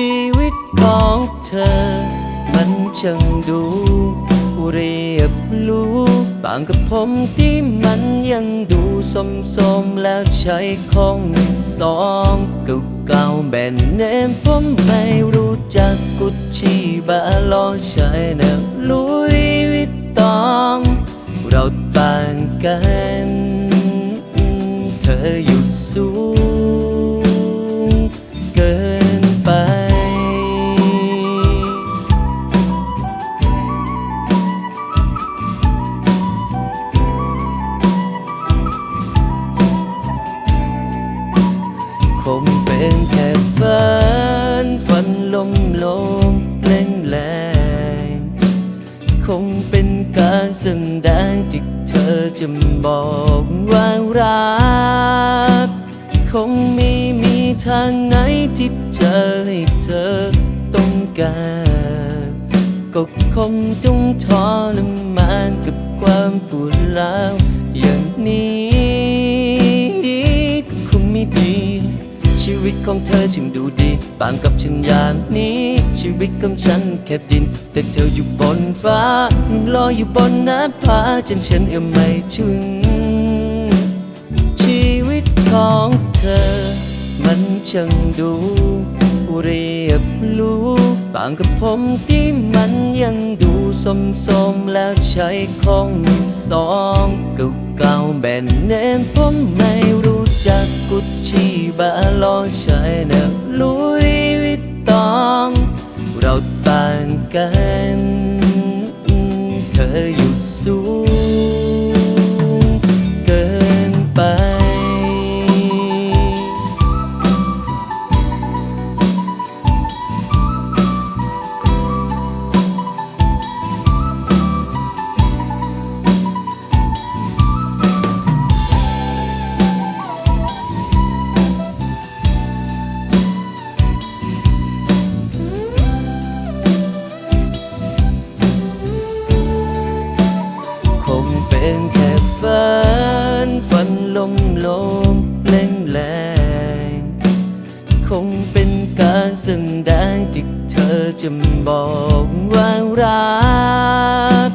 ชีวิตของเธอ มันช่างดูเรียบรู้ต่างกับผมที่มันยังดูสมสมๆแล้วใช้ของสองเก่าๆแบนเนมผมไม่รู้จักกุชชี่บาลอใช้นะลุยวิตตอง เราต่างกัน บอกว่ารัก คงไม่มีทางไหนที่เจอให้เธอต้องการก็คงต้องทรมานกับความปวดร้าวอย่างนี้ก็คงไม่ดี ชีวิตของเธอช่างดูดี ต่างกับฉันอย่างนี้ ชีวิตของฉันแค่ดิน แต่เธออยู่บนฟ้าลอยอยู่บนน้าผาจนฉันเอื้อมไม่ถึง ชีวิตของเธอ มันช่างดูเรียบรู้ต่างกับผมที่มันยังดูสมสมแล้วใช้ของสองเก่าๆแบนเนมผมไม่รู้จักกุชชี่บาลอใช้า ลมลมเล่งแรงคงเป็นการแสดงที่เธอจะบอกว่ารัก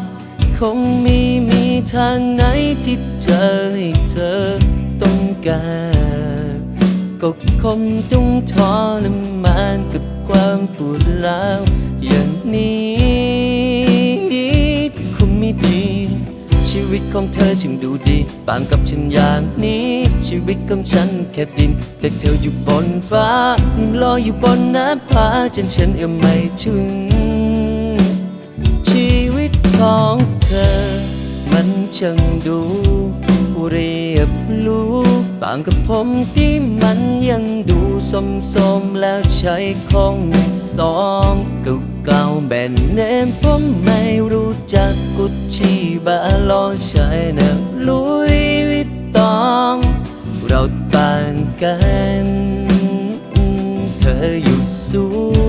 คงไม่มีทางไหนที่เจอให้เธอต้องการก็คงต้องทรมานกับความปวดร้าวอย่างนี้คงไม่ดีชีวิตของเธอช่างดู ต่างกับฉันอย่างนี้ ชีวิตของฉันแค่ดิน แต่เธออยู่บนฟ้าลอยอยู่บนน้ำผาจนฉันเอื้อมไม่ถึง ชีวิตของเธอ มันช่างดูเรียบรู้ ต่างกับผมที่มันยังดูสมสมๆแล้วใช้ของสองเก่าๆแบนเนมผมไม่รู้จักกุชชี่บาลอใช้นะลุยวิตตอง เราต่างกัน เธออยู่สูง